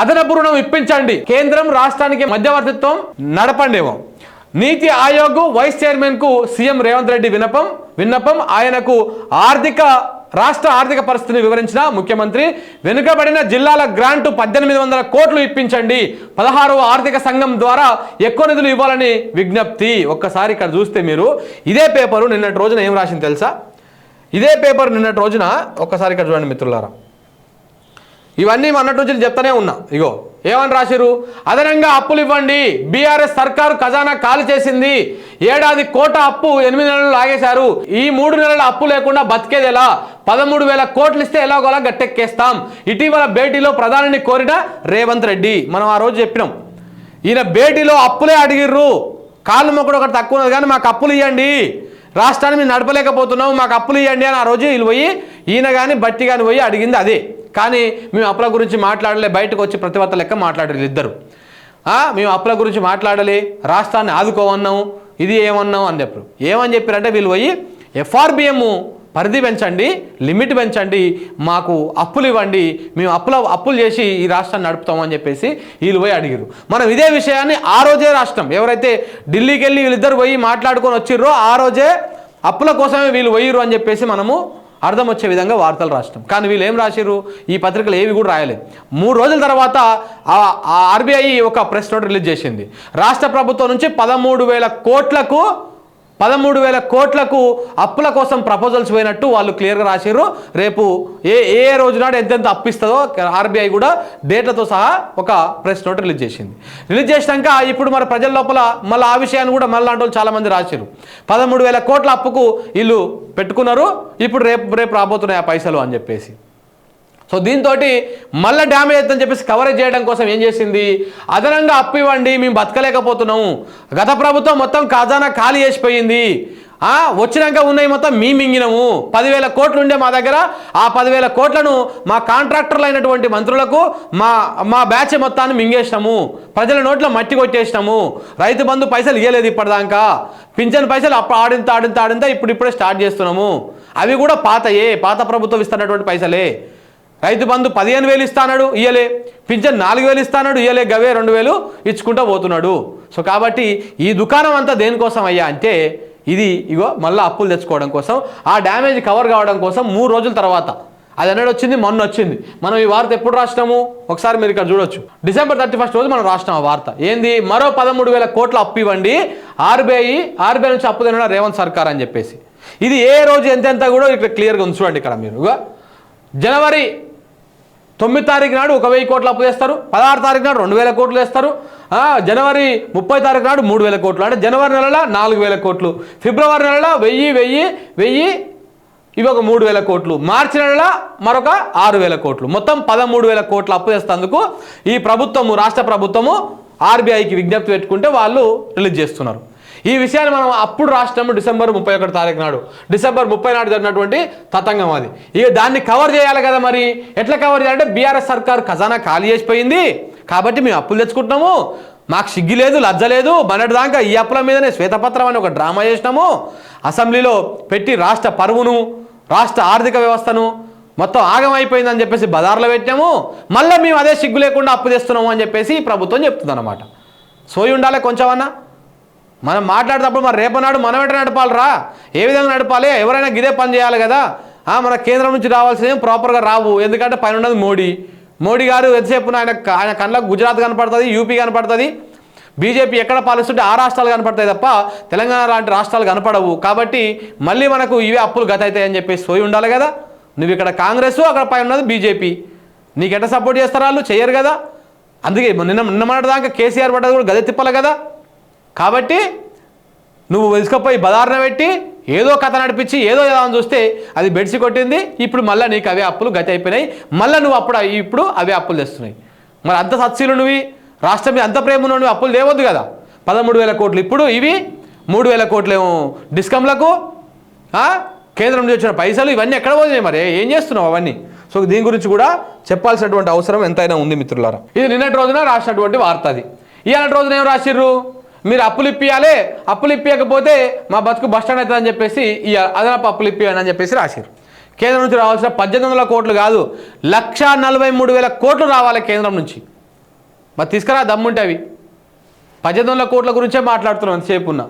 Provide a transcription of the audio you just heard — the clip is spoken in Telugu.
అదనపు రుణం ఇప్పించండి. కేంద్రం రాష్ట్రానికి మధ్యవర్తిత్వం నడపండేమో. నీతి ఆయోగ్ వైస్ చైర్మన్కు సీఎం రేవంత్ రెడ్డి విన్నపం విన్నపం. ఆయనకు ఆర్థిక రాష్ట్ర ఆర్థిక పరిస్థితిని వివరించిన ముఖ్యమంత్రి వెనుకబడిన జిల్లాల గ్రాంటు పద్దెనిమిది వందల కోట్లు ఇప్పించండి. పదహారవ ఆర్థిక సంఘం ద్వారా ఎక్కువ నిధులు ఇవ్వాలని విజ్ఞప్తి. ఒక్కసారి ఇక్కడ చూస్తే మీరు ఇదే పేపరు నిన్నటి రోజున ఏం రాసింది తెలుసా? ఇదే పేపర్ నిన్నటి రోజున ఒక్కసారి ఇక్కడ చూడండి మిత్రులారా. ఇవన్నీ మొన్నటి నుంచి చెప్తానే ఉన్నా. ఇగో ఏమని రాసిరు అదనంగా అప్పులు ఇవ్వండి. బీఆర్ఎస్ సర్కారు ఖజానా ఖాళీ చేసింది. ఏడాది కోట అప్పు ఎనిమిది నెలలు లాగేశారు. ఈ మూడు నెలల అప్పు లేకుండా బతికేది ఎలా? పదమూడు వేల కోట్లు ఇస్తే ఎలాగోలా గట్టెక్కేస్తాం. ఇటీవల భేటీలో ప్రధానిని కోరిన రేవంత్ రెడ్డి. మనం ఆ రోజు చెప్పినాం. ఈయన భేటీలో అప్పులే అడిగిర్రు. కాళ్ళు మొక్కడు ఒకటి తక్కువ ఉన్నది కానీ మాకు అప్పులు ఇవ్వండి రాష్ట్రాన్ని మేము నడపలేకపోతున్నాం. మాకు అప్పులు ఇవ్వండి అని ఆ రోజు వీళ్ళు పోయి ఈయన కానీ బట్టి కానీ పోయి అడిగింది అదే. కానీ మేము అప్పుల గురించి మాట్లాడలే బయటకు వచ్చి ప్రతివత్త లెక్క మాట్లాడలేదు ఇద్దరు. మేము అప్పుల గురించి మాట్లాడలే రాష్ట్రాన్ని ఆదుకోవన్నాం ఇది ఏమన్నాం అని చెప్పారు. ఏమని చెప్పారంటే వీళ్ళు పోయి ఎఫ్ఆర్బిఎం పరిధి పెంచండి లిమిట్ పెంచండి మాకు అప్పులు ఇవ్వండి మేము అప్పుల అప్పులు చేసి ఈ రాష్ట్రాన్ని నడుపుతామని చెప్పేసి వీళ్ళు పోయి అడిగారు మనం ఇదే విషయాన్ని ఆ రోజే రాష్ట్రం ఎవరైతే ఢిల్లీకి వెళ్ళి వీళ్ళిద్దరు పోయి మాట్లాడుకొని వచ్చిర్రో ఆ రోజే అప్పుల కోసమే వీళ్ళు పోయిర్రు అని చెప్పేసి మనము అర్థం వచ్చే విధంగా వార్తలు రాష్ట్రం కానీ వీళ్ళు ఏం రాసిరు ఈ పత్రికలు ఏవి కూడా రాయలేదు. మూడు రోజుల తర్వాత ఆ ఆర్బీఐ ఒక ప్రెస్ నోట్ రిలీజ్ చేసింది. రాష్ట్ర ప్రభుత్వం నుంచి పదమూడు వేల కోట్లకు పదమూడు వేల కోట్లకు అప్పుల కోసం ప్రపోజల్స్ పోయినట్టు వాళ్ళు క్లియర్గా రాసిర్రు. రేపు ఏ ఏ రోజు నాడు ఎంతెంత అప్పిస్తుందో ఆర్బీఐ కూడా డేట్లతో సహా ఒక ప్రెస్ నోట్ రిలీజ్ చేసింది. రిలీజ్ చేసినాక ఇప్పుడు మరి ప్రజల లోపల మళ్ళీ ఆ విషయాన్ని కూడా మళ్ళీ అంటే చాలామంది పదమూడు వేల కోట్ల అప్పుకు వీళ్ళు పెట్టుకున్నారు. ఇప్పుడు రేపు రేపు రాబోతున్నాయి ఆ పైసలు అని చెప్పేసి. సో దీంతో మళ్ళీ డ్యామేజ్ అవుతుందని చెప్పేసి కవరేజ్ చేయడం కోసం ఏం చేసింది? అదనంగా అప్పు ఇవ్వండి మేము బతకలేకపోతున్నాము. గత ప్రభుత్వం మొత్తం ఖజానా ఖాళీ చేసిపోయింది. వచ్చినాక ఉన్నాయి మొత్తం మీ మింగినము. పదివేల కోట్లు ఉండే మా దగ్గర. ఆ పదివేల కోట్లను మా కాంట్రాక్టర్లు అయినటువంటి మంత్రులకు మా మా బ్యాచ్ మొత్తాన్ని మింగేసినాము. ప్రజల నోట్లో మట్టి కొట్టేసినాము. రైతు బంధు పైసలు ఇవ్వలేదు ఇప్పటిదాకా. పింఛన్ పైసలు అప్పుడు ఆడింత ఆడింత ఆడింత ఇప్పుడు ఇప్పుడే స్టార్ట్ చేస్తున్నాము. అవి కూడా పాతయే పాత ప్రభుత్వం ఇస్తున్నటువంటి పైసలే. రైతు బంధు పదిహేను వేలు ఇస్తాడు ఇయ్యలే. పింఛన్ నాలుగు వేలు ఇస్తాడు ఇయ్యలే. గవే రెండు వేలు ఇచ్చుకుంటూ పోతున్నాడు. సో కాబట్టి ఈ దుకాణం అంతా దేనికోసం అయ్యా అంటే ఇది ఇగో మళ్ళీ అప్పులు తెచ్చుకోవడం కోసం ఆ డ్యామేజ్ కవర్ కావడం కోసం మూడు రోజుల తర్వాత. అది ఎన్నడు వచ్చింది మొన్న వచ్చింది. మనం ఈ వార్త ఎప్పుడు రాసినాము? ఒకసారి మీరు ఇక్కడ చూడొచ్చు. డిసెంబర్ థర్టీ ఫస్ట్ రోజు మనం రాసినాం ఆ వార్త. ఏంది? మరో పదమూడు వేల కోట్ల అప్పు ఇవ్వండి. ఆర్బీఐ ఆర్బీఐ నుంచి అప్పు తినడం రేవంత్ సర్కార్ అని చెప్పేసి. ఇది ఏ రోజు ఎంతెంత కూడా ఇక్కడ క్లియర్గా ఉంది చూడండి ఇక్కడ మీరు. జనవరి తొమ్మిది తారీఖు నాడు ఒక వెయ్యి కోట్లు అప్పు చేస్తారు. పదహారు తారీఖు నాడు రెండు వేల కోట్లు వేస్తారు జనవరి ముప్పై తారీఖు నాడు మూడు వేల కోట్లు. అంటే జనవరి నెలలో నాలుగు వేల కోట్లు. ఫిబ్రవరి నెలలో వెయ్యి వెయ్యి వెయ్యి ఇవి ఒక మూడు వేల కోట్లు. మార్చి నెలలో మరొక ఆరు వేల కోట్లు. మొత్తం పదమూడు వేల కోట్లు అప్పు చేస్తేందుకు ఈ ప్రభుత్వము రాష్ట్ర ప్రభుత్వము ఆర్బీఐకి విజ్ఞప్తి పెట్టుకుంటే వాళ్ళు రిలీజ్ చేస్తున్నారు. ఈ విషయాన్ని మనం అప్పుడు రాష్ట్రం డిసెంబర్ ముప్పై ఒకటి తారీఖు నాడు. డిసెంబర్ ముప్పై నాడు జరిగినటువంటి తతంగం అది. ఇక దాన్ని కవర్ చేయాలి కదా మరి? ఎట్లా కవర్ చేయాలంటే బీఆర్ఎస్ సర్కార్ ఖజానా ఖాళీ చేసిపోయింది. కాబట్టి మేము అప్పులు తెచ్చుకుంటున్నాము. మాకు సిగ్గు లేదు లజ్జ లేదు. మొన్నటి దాకా ఈ అప్పుల మీదనే శ్వేతపత్రం అని ఒక డ్రామా చేసినాము. అసెంబ్లీలో పెట్టి రాష్ట్ర పరువును రాష్ట్ర ఆర్థిక వ్యవస్థను మొత్తం ఆగమైపోయిందని చెప్పేసి బజార్లో పెట్టాము మళ్ళీ మేము అదే సిగ్గు లేకుండా అప్పు తెస్తున్నాము అని చెప్పేసి ప్రభుత్వం చెప్తుంది అనమాట సోయి ఉండాలి కొంచెమన్నా? మనం మాట్లాడేటప్పుడు మరి రేపనాడు మనం ఎట నడపాలిరా? ఏ విధంగా నడపాలి? ఎవరైనా గిదే పని చేయాలి కదా? మన కేంద్రం నుంచి రావాల్సినవి ప్రాపర్గా రావు. ఎందుకంటే పైన ఉన్నది మోడీ. మోడీ గారు ఎంతసేపు ఆయన ఆయన కళ్ళకు గుజరాత్ కనపడుతుంది యూపీ కనపడుతుంది. బీజేపీ ఎక్కడ పాలిస్తుంటే ఆ రాష్ట్రాలు కనపడతాయి తప్ప తెలంగాణ లాంటి రాష్ట్రాలు కనపడవు. కాబట్టి మళ్ళీ మనకు ఇవే అప్పులు గత అవుతాయని చెప్పేసి సోయి ఉండాలి కదా? నువ్వు ఇక్కడ కాంగ్రెస్ అక్కడ పైన ఉన్నది బీజేపీ. నీకు ఎట్లా సపోర్ట్ చేస్తారు వాళ్ళు? చేయరు కదా? అందుకే నిన్న నిన్న మాట దాకా కేసీఆర్ పడ్డది కూడా గదే తిప్పాలి కదా? కాబట్టి నువ్వు ఇసుకపోయి బదారణ పెట్టి ఏదో కథ నడిపించి ఏదో ఏదో అని చూస్తే అది బెడ్సి కొట్టింది. ఇప్పుడు మళ్ళీ నీకు అవే అప్పులు గతి అయిపోయినాయి. మళ్ళీ నువ్వు అప్పుడు ఇప్పుడు అవే అప్పులు తెస్తున్నాయి. మరి అంత సత్శీలు నువ్వు రాష్ట్రం మీద అంత ప్రేమ నువ్వు అప్పులు తేవద్దు కదా. పదమూడు వేల కోట్లు ఇప్పుడు ఇవి మూడు వేల కోట్లేమో డిస్కమ్లకు కేంద్రం నుంచి వచ్చిన పైసలు ఇవన్నీ ఎక్కడ పోతున్నాయి మరి? ఏం చేస్తున్నావు అవన్నీ? సో దీని గురించి కూడా చెప్పాల్సినటువంటి అవసరం ఎంతైనా ఉంది మిత్రులారా. ఇది నిన్నటి రోజున రాసినటువంటి వార్త అది. ఇవాళ రోజున ఏం రాసిర్రు? మీరు అప్పులు ఇప్పియాలి అప్పులు ఇప్పియకపోతే మా బతుకు బస్టాండ్ అవుతుందని చెప్పేసి ఈ అదనపు అప్పులు ఇప్పియాలని అని చెప్పేసి రాశారు కేంద్రం నుంచి రావాల్సిన పద్దెనిమిది వందల కోట్లు కాదు లక్ష నలభై మూడు వేల కోట్లు రావాలి కేంద్రం నుంచి. మరి తీసుకురా దమ్ముంటే అవి. పద్దెనిమిది వందల కోట్ల గురించే మాట్లాడుతున్నాం ఎంతసేపు ఉన్నా.